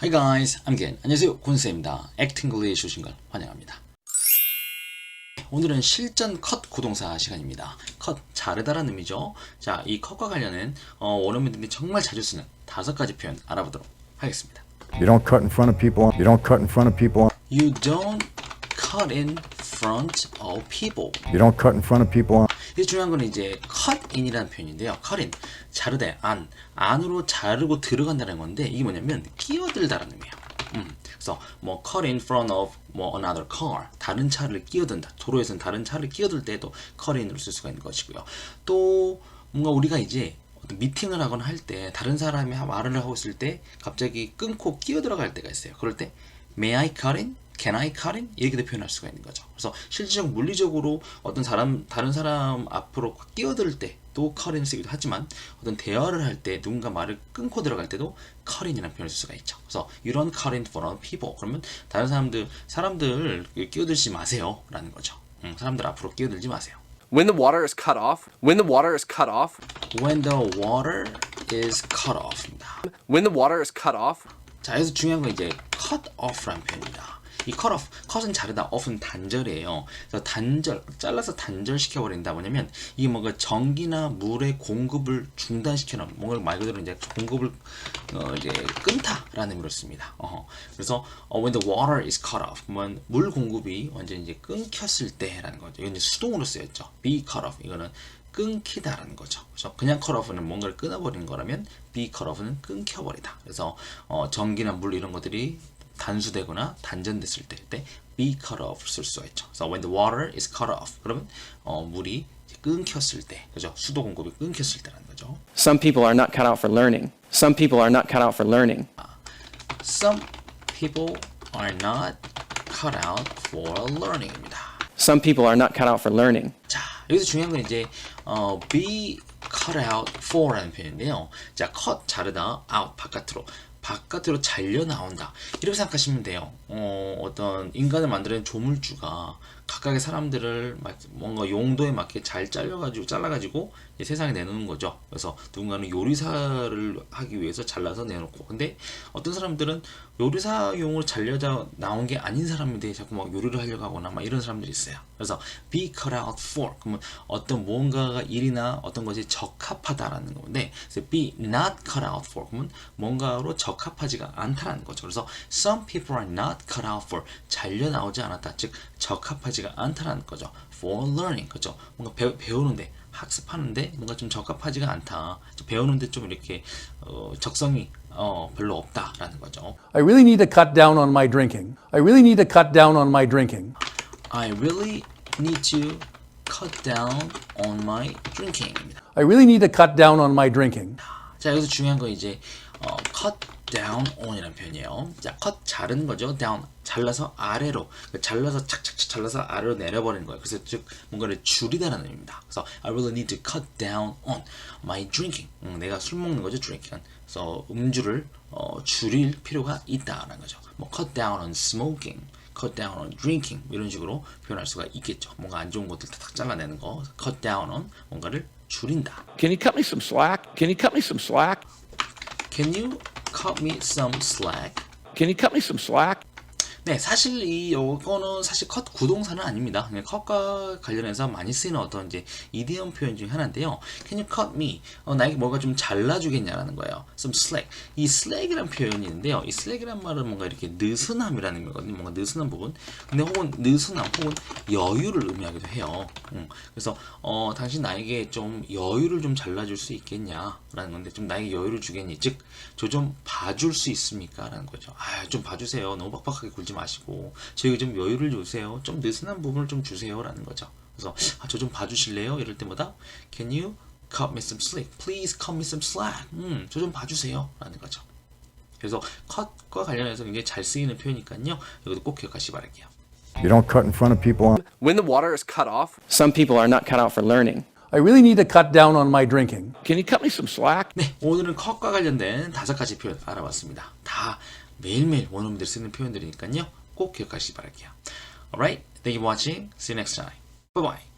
Hi guys, I'm Ken. 안녕하세요. Acting English 오신 걸 환영합니다. 오늘은 실전 컷 구동사 시간입니다. 컷 자르다라는 의미죠. 자, 이 컷과 관련된 어, 원어민들이 정말 자주 쓰는 다섯 가지 표현 알아보도록 하겠습니다. You don't cut in front of people. You don't cut in front of people. You don't cut in front of people. You don't cut in front of people. 중요한 건 이제 in이라는 표현인데요. in 자르되 안 안으로 자르고 들어간다는 건데 이게 뭐냐면 끼어들다라는 의미예요. 음, 그래서 뭐 cut in front of 뭐 another car 다른 차를 끼어든다. 도로에서는 다른 차를 끼어들 때도 cut in으로 쓸 수가 있는 것이고요. 또 뭔가 우리가 이제 미팅을 하거나 할 때 다른 사람이 말을 하고 있을 때 갑자기 끊고 끼어 들어갈 때가 있어요. 그럴 때 May I cut in? Can I cut in? 이렇게도 표현할 수가 있는 거죠. 그래서 실질적 물리적으로 어떤 사람 다른 사람 앞으로 끼어들 때도 cut in 쓰기도 하지만 어떤 대화를 할 때 누군가 말을 끊고 들어갈 때도 cut in이라는 표현을 쓸 수가 있죠. 그래서 don't cut in for other people. 그러면 다른 사람들 사람들 끼어들지 마세요라는 거죠. 음, 사람들 앞으로 끼어들지 마세요. When the water is cut off, when the water is cut off, When the water is cut off입니다. when the water is cut off, 자, 여기서 중요한 건 이제 cut off라는 표현입니다. 이 off, cut은 자르다, off는 단절이에요. 그래서 단절, 잘라서 단절시켜 버린다. 뭐냐면 이게 뭔가 전기나 물의 공급을 중단시켜 놓은 뭔가 말 그대로 이제 공급을 어, 이제 끊다라는 의미로 씁니다. 어허. 그래서 어, when the water is cut off, 그러면 물 공급이 완전 이제 끊겼을 때라는 거죠. 이건 이제 수동으로 쓰였죠. be cut off 이거는 끊기다라는 거죠. 그래서 그냥 off는 뭔가를 끊어버리는 거라면 off는 끊겨버리다. 그래서 어, 전기나 물 이런 것들이 단수되거나 단전됐을 때, 때 be cut off 쓸 수가 있죠. 그래서 when the water is cut off, 그러면 어, 물이 끊겼을 때, 그죠? 수도 공급이 끊겼을 때라는 거죠. Some people are not cut out for learning. Some people are not cut out for learning. Some people are not cut out for learning입니다. Some people are not cut out for learning. 자, 여기서 중요한 건 이제 어, be cut out for라는 표현인데요. 자, cut 자르다, out 바깥으로. 바깥으로 잘려 나온다. 이렇게 생각하시면 돼요. 어, 어떤 인간을 만드는 조물주가 각각의 사람들을 막- 뭔가 용도에 맞게 잘 잘려가지고 잘라가지고 세상에 내놓는 거죠. 그래서 누군가는 요리사를 하기 위해서 잘라서 내놓고, 근데 어떤 사람들은 요리사용으로 잘려져 나온 게 아닌 사람인데 자꾸 막 요리를 하려고 하거나 막 이런 사람들이 있어요. 그래서 be cut out for 그러면 어떤 무언가가 일이나 어떤 것이 적합하다라는 건데 be not cut out for 그러면 뭔가로 적 합하지가 않다라는 거죠. 그래서 some people are not cut out for 잘려 나오지 않았다. 즉 적합하지가 않다라는 거죠. for learning 그죠? 뭔가 배우, 배우는데 학습하는데 뭔가 좀 적합하지가 않다. 배우는데 좀 이렇게 어, 적성이 어, 별로 없다라는 거죠. I really need to cut down on my drinking. I really need to cut down on my drinking. I really need to cut down on my drinking입니다. I really need to cut down on my drinking. 자 여기서 중요한 건 이제 어, cut down on이라는 표현이에요. 자 cut 자르는 거죠. down 잘라서 아래로 그러니까 잘라서 착착착 잘라서 아래로 내려버리는 거예요. 그래서 즉 뭔가를 줄이다라는 의미입니다. 그래서 I really need to cut down on my drinking. 음, 내가 술 먹는 거죠, drinking은. 그래서 음주를 어, 줄일 필요가 있다라는 거죠. 뭐 cut down on smoking. cut down on drinking 이런 식으로 표현할 수가 있겠죠. 뭔가 안 좋은 것들 탁 잘라내는 거. cut down on 뭔가를 줄인다. Can you cut me some slack? Can you cut me some slack? Can you cut me some slack? Can you cut me some slack? 네, 사실 이 요거는 사실 컷 구동사는 아닙니다. 그냥 컷과 관련해서 많이 쓰이는 어떤 이제 이디엄 표현 중에 하나인데요. Can you cut me? 어, 나에게 뭐가 좀 잘라주겠냐라는 거예요. Some slack. 이 slack이라는 표현이 있는데요. 이 slack이란 말은 뭔가 이렇게 느슨함이라는 의미거든요. 뭔가 느슨한 부분. 근데 혹은 느슨함 혹은 여유를 의미하기도 해요. 음, 그래서 어, 당신 나에게 좀 여유를 좀 잘라줄 수 있겠냐라는 건데 좀 나에게 여유를 주겠니? 즉, 저 좀 봐줄 수 있습니까? 라는 거죠. 아, 좀 봐주세요. 너무 빡빡하게 굴지 마시고 저에게 좀 여유를 주세요. 좀 느슨한 부분을 좀 주세요라는 거죠. 그래서 아, 저 좀 봐주실래요? 이럴 때마다 Can you cut me some slack? Please cut me some slack. 음, 저 좀 봐주세요. 라는 거죠. 그래서 컷과 관련해서 굉장히 잘 쓰이는 표현이니까요. 이것도 꼭 기억하시기 바랄게요. You don't cut in front of people. when the water is cut off, Some people are not cut out for learning. I really need to cut down on my drinking. Can you cut me some slack? 네, 오늘은 컷과 관련된 다섯 가지 표현 알아봤습니다. 다 매일매일 원어민들이 쓰는 표현들이니까요. 꼭 기억하시기 바랄게요. Alright, thank you for watching. See you next time. Bye bye.